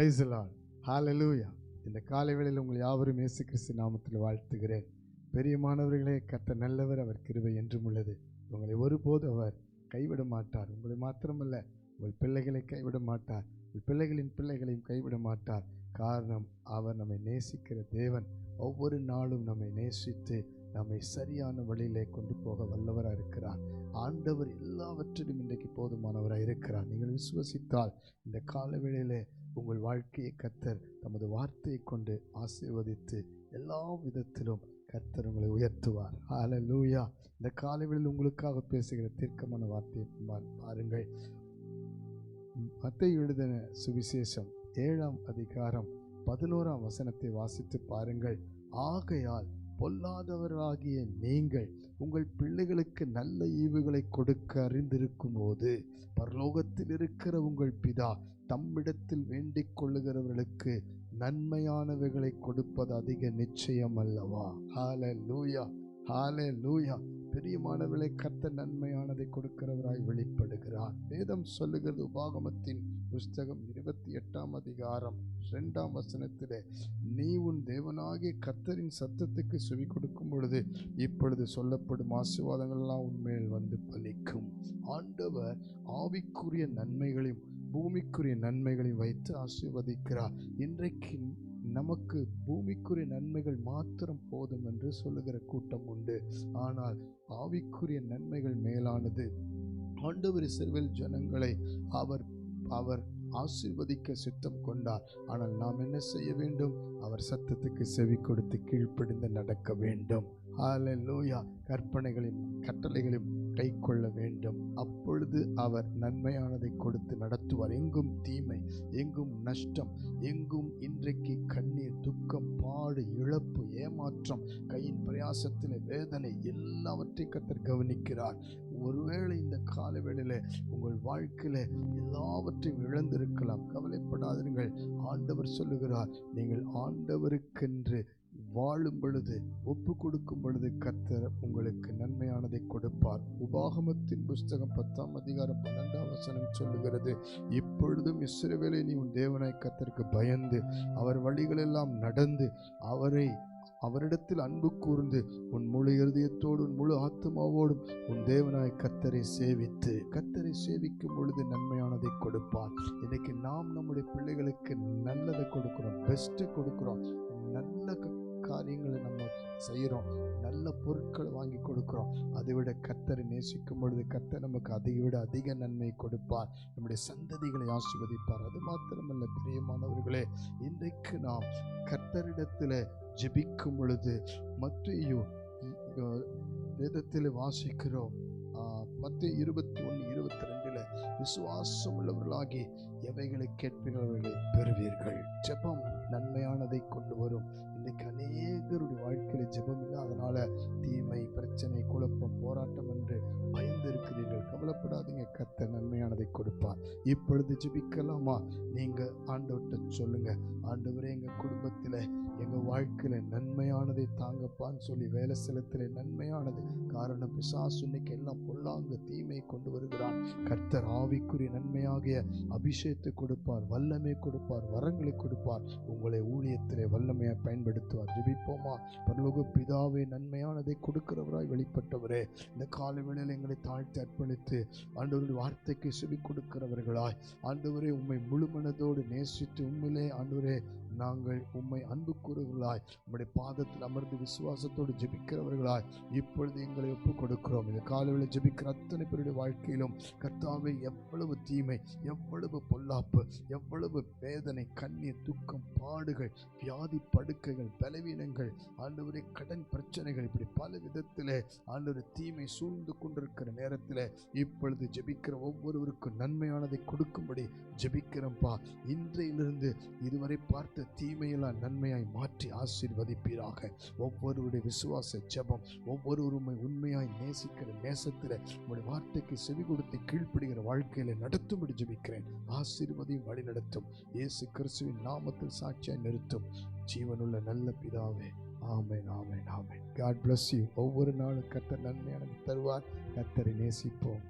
பிரைசலான் ஹாலலூயா இந்த காலை வேளையில் உங்கள் யாவரும் இயேசு கிறிஸ்து நாமத்தில் வாழ்த்துகிறேன். பெரியமானவர்களே கத்த நல்லவர் அவர் கிருபை என்றும் உள்ளது. உங்களை ஒருபோது அவர் கைவிட மாட்டார். உங்களை மாத்திரமல்ல உங்கள் பிள்ளைகளை கைவிட மாட்டார். உங்கள் பிள்ளைகளின் பிள்ளைகளையும் கைவிட மாட்டார். காரணம் அவர் நம்மை நேசிக்கிற தேவன். ஒவ்வொரு நாளும் நம்மை நேசித்து நம்மை சரியான வழியிலே கொண்டு போக வல்லவராக இருக்கிறார். ஆண்டவர் எல்லாவற்றிலும் இன்றைக்கு போதுமானவராக இருக்கிறார். நீங்கள் விசுவசித்தால் இந்த கால வேளையிலே உங்கள் வாழ்க்கையை கத்தர் தமது வார்த்தையை கொண்டு ஆசீர்வதித்து எல்லா விதத்திலும் கர்த்தர் உங்களை உயர்த்துவார். ஹalleluya இந்த காலைவெளியில் உங்களுக்காக பேசுகிற தீர்க்கமான வார்த்தையை பாருங்கள். மத்தை எழுதின சுவிசேஷம் ஏழாம் அதிகாரம் பதினோராம் வசனத்தை வாசித்து பாருங்கள். ஆகையால் பொல்லாதவராகிய நீங்கள் உங்கள் பிள்ளைகளுக்கு நல்ல ஈவுகளை கொடுக்க அறிந்திருக்கும் போது பரலோகத்தில் இருக்கிற உங்கள் பிதா தம்மிடத்தில் வேண்டிக் கொள்ளுகிறவர்களுக்கு நன்மையானவைகளை கொடுப்பது அதிக நிச்சயம் அல்லவா? ஹாலே லூயா ஹாலே லூயா பெரியமானவர்களை கத்த நன்மையானதை கொடுக்கிறவராய் வெளிப்படுகிறார். வேதம் சொல்லுகிறது உபாகமத்தின் புஸ்தகம் இருபத்தி எட்டாம் அதிகாரம் ரெண்டாம் வசனத்திலே நீ உன் தேவனாகிய கர்த்தரின் சத்தத்துக்கு செவி கொடுக்கும் பொழுது இப்பொழுது சொல்லப்படும் ஆசீர்வாதங்கள்லாம் உண்மையில் வந்து பலிக்கும். ஆண்டவர் ஆவிக்குரிய நன்மைகளையும் பூமிக்குரிய நன்மைகளை வைத்து ஆசீர்வதிக்கிறார். இன்றைக்கு நமக்கு பூமிக்குரிய நன்மைகள் மாத்திரம் போதும் என்று சொல்லுகிற கூட்டம் உண்டு. ஆனால் ஆவிக்குரிய நன்மைகள் மேலானது. ஆண்டவர் இஸ்ரவேல் ஜனங்களை அவர் அவர் ஆசீர்வதிக்க சித்தம் கொண்டார். ஆனால் நாம் என்ன செய்ய வேண்டும்? அவர் சத்தத்துக்கு செவி கொடுத்து கீழ்ப்படிந்து நடக்க வேண்டும். ஹalleluya. கற்பனைகளையும் கட்டளைகளையும் கை கொள்ள வேண்டும். அப்பொழுது அவர் நன்மையானதை கொடுத்து நடத்துவார். எங்கும் தீமை எங்கும் நஷ்டம் எங்கும் இன்றைக்கு கண்ணீர் துக்கம் பாடு இழப்பு ஏமாற்றம் கையின் பிரயாசத்தில் வேதனை எல்லாவற்றையும் கத்தர் கவனிக்கிறார். ஒருவேளை இந்த காலவேளையில் உங்கள் வாழ்க்கையில் எல்லாவற்றையும் இழந்திருக்கலாம். கவலைப்படாதீர்கள் ஆண்டவர் சொல்லுகிறார் நீங்கள் ஆண்டவருக்கென்று வாழும் பொழுது ஒப்பு கொடுக்கும் பொழுது கர்த்தர் உங்களுக்கு நன்மையானதை கொடுப்பார். உபாகமத்தின் புஸ்தகம் பத்தாம் அதிகாரம் பன்னெண்டாம் வசனம் சொல்லுகிறது இப்பொழுதும் இஸ்ரவேலை நீ உன் தேவனாய் கத்தருக்கு பயந்து அவர் வழிகளெல்லாம் நடந்து அவரை அவரிடத்தில் அன்பு கூர்ந்து உன் முழு இருதயத்தோடு உன் முழு ஆத்மாவோடும் உன் தேவனாய் கத்தரை சேவித்து கத்தரை சேவிக்கும் பொழுது நன்மையானதை கொடுப்பார். இன்னைக்கு நாம் நம்முடைய பிள்ளைகளுக்கு நல்லதை கொடுக்குறோம் பெஸ்ட்டு கொடுக்குறோம். நல்ல காரியங்களை நம்ம செய்கிறோம். நல்ல பொருட்களை வாங்கி கொடுக்குறோம். அதை விட கத்தரை நேசிக்கும் பொழுது கத்தர் நமக்கு அதை விட அதிக நன்மை கொடுப்பார். நம்முடைய சந்ததிகளை ஆசிர்வதிப்பார். அது மாத்திரமல்ல பிரியமானவர்களே இன்றைக்கு நாம் கர்த்தரிடத்தில் ஜெபிக்கும் பொழுது மத்தையோ வேதத்தில் வாசிக்கிறோம். மத்திய இருபத்தி ஒன்று இருபத்தி ரெண்டில் விசுவாசம் உள்ளவர்களாகி எவைகளை கேட்பீர்களவர்களை பெறுவீர்கள். ஜெபம் நன்மையானதை கொண்டு வரும். இன்றைக்கு அநேகருடைய வாழ்க்கையில் ஜெபம் இல்லை அதனால் தீமை பிரச்சனை குழப்பம் போராட்டம் என்று பயந்து இருக்கிறீர்கள் கவலைப்படாதீங்க. கத்த நன்மையானதை கொடுப்பார். இப்பொழுது ஜெபிக்கலாமா? நீங்கள் ஆண்டவர்கிட்ட சொல்லுங்கள் ஆண்டவரே எங்கள் குடும்பத்தில் வாழ்க்கையில நன்மையானதை தாங்கப்பான்னு சொல்லி வேலை செலுத்துல நன்மையானது. காரணம் பிசாசு இன்னைக்கு எல்லாம் பொல்லாங்க தீமையை கொண்டு வருகிறான். கர்த்தர் ஆவிக்குரிய நன்மையாகிய அபிஷேகத்தை கொடுப்பார் வல்லமை கொடுப்பார் வரங்களை கொடுப்பார். உங்களை ஊழியத்திலே வல்லமையாய் பயன்படுத்துவார். ஜெபிப்போமா? பரலோக பிதாவே நன்மையானதை கொடுக்கிறவராய் வெளிப்பட்டவரே இந்த கால வேளையில் எங்களை தாழ்த்தி அர்ப்பணித்து ஆண்டவருடைய வார்த்தைக்கு செவி கொடுக்கிறவர்களாய் ஆண்டவரே உம்மை முழு மனதோடு நேசித்து உண்மையிலே ஆண்டவரே நாங்கள் உம்மை அன்பு கூறுகளாய் நம்முடைய பாதத்தில் அமர்ந்து விசுவாசத்தோடு ஜெபிக்கிறவர்களாய் இப்பொழுது எங்களை ஒப்புக் கொடுக்கிறோம் இந்த காலையில் ஜெபிக்கிற அத்தனை பேருடைய வாழ்க்கையிலும் கர்த்தாவை எவ்வளவு தீமை எவ்வளவு பொல்லாப்பு எவ்வளவு வேதனை கண்ணீர் துக்கம் பாடுகள் வியாதி படுக்கைகள் பலவீனங்கள் ஆண்டவரே கடன் பிரச்சனைகள் இப்படி பல விதத்திலே ஆண்டவர் தீமை சூழ்ந்து கொண்டிருக்கிற நேரத்தில் இப்பொழுது ஜெபிக்கிற ஒவ்வொருவருக்கும் நன்மையானதை கொடுக்கும்படி ஜெபிக்கிறோம்ப்பா இன்றையிலிருந்து இதுவரை பார்த்த தீமையெல்லாம் நன்மையாய் மாற்றி ஆசீர்வதிப்பீராக. ஒவ்வொருவருடைய விசுவாச ஜெபம் ஒவ்வொருவரும் உண்மையாய் நேசிக்கிற நேசத்தில் உங்களுடைய வார்த்தைக்கு செவி கொடுத்து கீழ்ப்படுகிற வாழ்க்கையில நடத்தும்படி ஜெபிக்கிறேன். ஆசீர்வதையும் வழி நடத்தும் இயேசு கிறிஸ்துவின் நாமத்தில் சாட்சியாய் நிறுத்தும். ஜீவனுள்ள நல்ல பிதாவே ஆமேன் ஆமேன் ஆமேன். காட் பிளஸ் யூ ஒவ்வொரு நாளும் கத்தர் நன்மையானது தருவார். கத்தரை நேசிப்போம்.